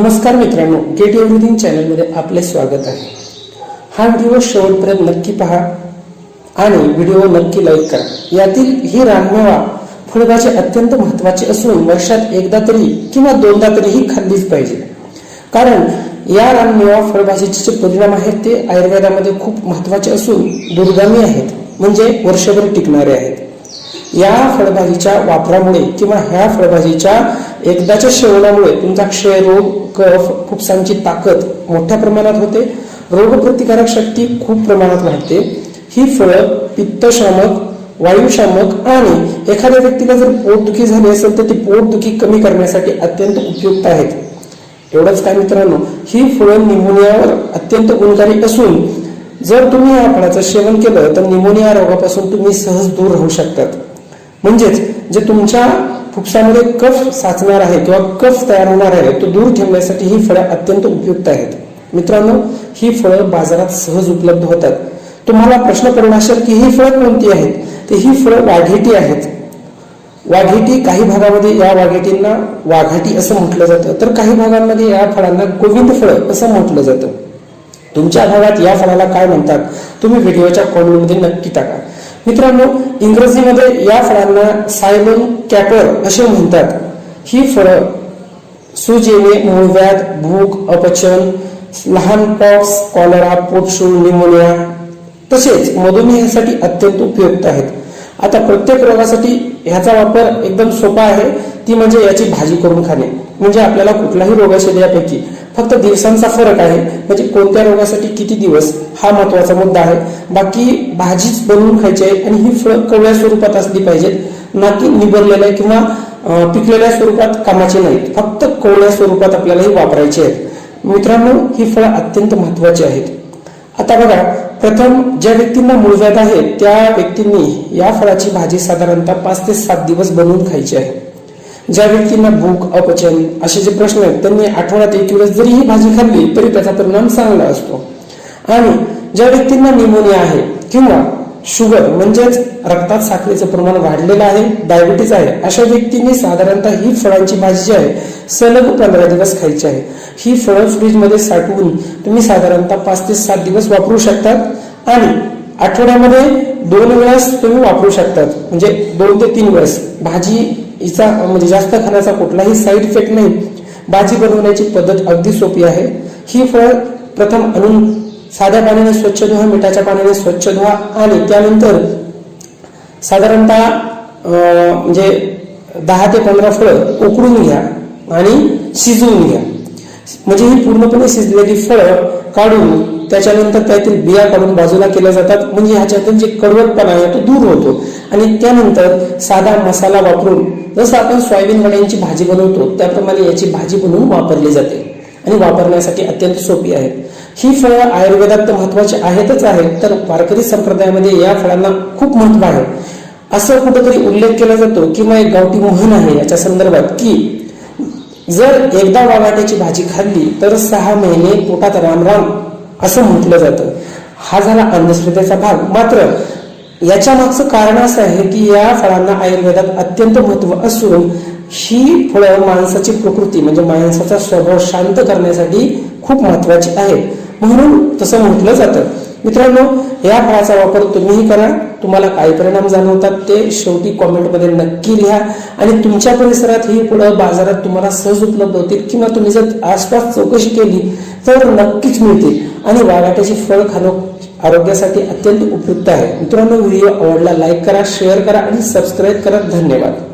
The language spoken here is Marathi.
नमस्कार मित्रांनो गेट एव्हरीथिंग चॅनलमध्ये आपले स्वागत आहे. हा व्हिडिओ शेवटपर्यंत नक्की पहा आणि व्हिडिओ नक्की लाईक करा. यातील ही रानमेवा फळभाजी अत्यंत महत्वाची असून वर्षात एकदा तरी किंवा दोनदा तरी ही खाल्लीच पाहिजे. कारण या रानमेवा फळभाजीचे जे परिणाम आहेत ते आयुर्वेदामध्ये खूप महत्त्वाचे असून दुर्गामी आहेत म्हणजे वर्षभर टिकणारे आहेत. या फळभाजीच्या वापरामुळे किंवा ह्या फळभाजीच्या एकदाच्या सेवनामुळे तुमचा क्षयरोग कफ फुफ्सांची ताकद मोठ्या प्रमाणात होते. रोगप्रतिकारक शक्ती खूप प्रमाणात वाढते. ही फळं पित्तशामक वायुशामक आणि एखाद्या व्यक्तीला जर पोटदुखी झाली असेल तर ती पोटदुखी कमी करण्यासाठी अत्यंत उपयुक्त आहेत. एवढंच काय मित्रांनो ही फळं निमोनियावर अत्यंत गुणकारी असून जर तुम्ही या फळाचं सेवन केलं तर निमोनिया रोगापासून तुम्ही सहज दूर राहू शकतात. म्हणजेच जे तुमच्या फुफ्सामध्ये कफ साचणार आहे किंवा कफ तयार होणार आहे तो दूर ठेवण्यासाठी ही फळं अत्यंत उपयुक्त आहेत. मित्रांनो ही फळं बाजारात सहज उपलब्ध होतात तुम्हाला प्रश्न पडला असेल की ही फळं कोणती आहेत? तर ही फळं वाघेटी आहेत. वाघेटी काही भागामध्ये या वाघेटींना वाघाटी असं म्हटलं जातं. तर काही भागांमध्ये या फळांना गोविंद फळं असं म्हटलं जातं. तुमच्या भागात या फळाला काय म्हणतात? तुम्ही व्हिडिओच्या कॉमेंटमध्ये नक्की टाका. मित्रांनो इंग्रजीमध्ये या फळांना सायमन कॅपर असे म्हणतात. ही फळं सूज येणे मूळव्याध भूक अपचन लहान पॉक्स कॉलरा पोटशूळ निमोनिया तसेच मधुमेहासाठी अत्यंत उपयुक्त आहेत. आता प्रत्येक रोगासाठी ह्याचा वापर एकदम सोपा आहे. ती म्हणजे याची भाजी करून खाणे. म्हणजे आपल्याला कुठलाही रोग असेल यापैकी फक्त दिवसांचा फरक आहे. म्हणजे कोणत्या रोगासाठी किती दिवस हा महत्त्वाचा मुद्दा आहे. बाकी भाजीच बनवून खायची आहे आणि ही फळं कवळ्या स्वरूपात असली पाहिजेत ना की निबरलेल्या किंवा पिकलेल्या स्वरूपात कामाची नाहीत. फक्त कवळ्या स्वरूपात आपल्याला ही वापरायची आहेत. मित्रांनो ही फळं अत्यंत महत्वाची आहेत. आता बघा प्रथम ज्या व्यक्तींना मूळव्याध आहे त्या व्यक्तींनी या फळाची भाजी साधारणतः पाच ते सात दिवस बनवून खायची आहे. ज्या व्यक्तींना भूक अपचन असे जे प्रश्न आहेत त्यांनी आठवड्यात एक वेळेस जरी ही भाजी खाल्ली तरी त्याचा परिणाम चांगला असतो. आणि ज्या व्यक्तींना निमोनिया आहे किंवा शुगर म्हणजेच रक्तात साखरेचं प्रमाण वाढलेलं आहे डायबिटीज आहे अशा व्यक्तींनी साधारणतः ही फळांची भाजी जी आहे सलग पंधरा दिवस खायची आहे. ही फळं फ्रीजमध्ये साठवून तुम्ही साधारणतः पाच ते सात दिवस वापरू शकतात आणि आठवड्यामध्ये दोन वेळेस तुम्ही वापरू शकतात. म्हणजे दोन ते तीन वेळेस. भाजी हिचा म्हणजे जास्त खाण्याचा कुठलाही साईड इफेक्ट नाही. भाजी बनवण्याची पद्धत अगदी सोपी आहे. ही फळ प्रथम आणून साध्या पाण्याने स्वच्छ धुवा मिठाच्या पाण्याने स्वच्छ धुवा आणि त्यानंतर साधारणतः म्हणजे दहा ते पंधरा फळं उकडून घ्या आणि शिजवून घ्या. म्हणजे ही पूर्णपणे शिजलेली फळं काढून त्याच्यानंतर त्यातील बिया काढून बाजूला केल्या जातात. म्हणजे ह्याच्यातून जे कडवटपणा आहे तो दूर होतो. आणि त्यानंतर साधा मसाला वापरून जसं आपण सोयाबीन वड्यांची भाजी बनवतो त्याप्रमाणे याची भाजी बनवून वापरली जाते. आणि वापरण्यासाठी अत्यंत सोपी आहे. ही फळं आयुर्वेदात तर महत्वाची आहेतच आहेत तर वारकरी संप्रदायामध्ये या फळांना खूप महत्त्व आहे. असं कुठेतरी उल्लेख केला जातो किंवा एक गावठी मोहन आहे याच्या संदर्भात की जर एकदा वाघाट्याची भाजी खाल्ली तर सहा महिने पोटात रामराम असं म्हटलं जातं. हा झाला अंधश्रद्धेचा भाग. मात्र याच्या मागचं कारण असं आहे की या फळांना आयुर्वेदात अत्यंत महत्त्व असून ही फळं माणसाची प्रकृती म्हणजे माणसाचा स्वभाव शांत करण्यासाठी खूप महत्वाची आहे म्हणून तसं म्हटलं जातं. मित्रांनो या फळाचा वापर तुम्हीही करा. तुम्हाला काय परिणाम जाणवतात ते शेवटी कॉमेंटमध्ये नक्की लिहा. आणि तुमच्या परिसरात ही फळं बाजारात तुम्हाला सहज उपलब्ध होतील किंवा तुम्ही जर आसपास चौकशी केली तर नक्कीच मिळतील. आणि वाघाट्याची फळ खाणं आरोग्यासाठी अत्यंत उपयुक्त आहे. मित्रांनो व्हिडिओ आवडला लाईक करा शेअर करा आणि सबस्क्राईब करा. धन्यवाद.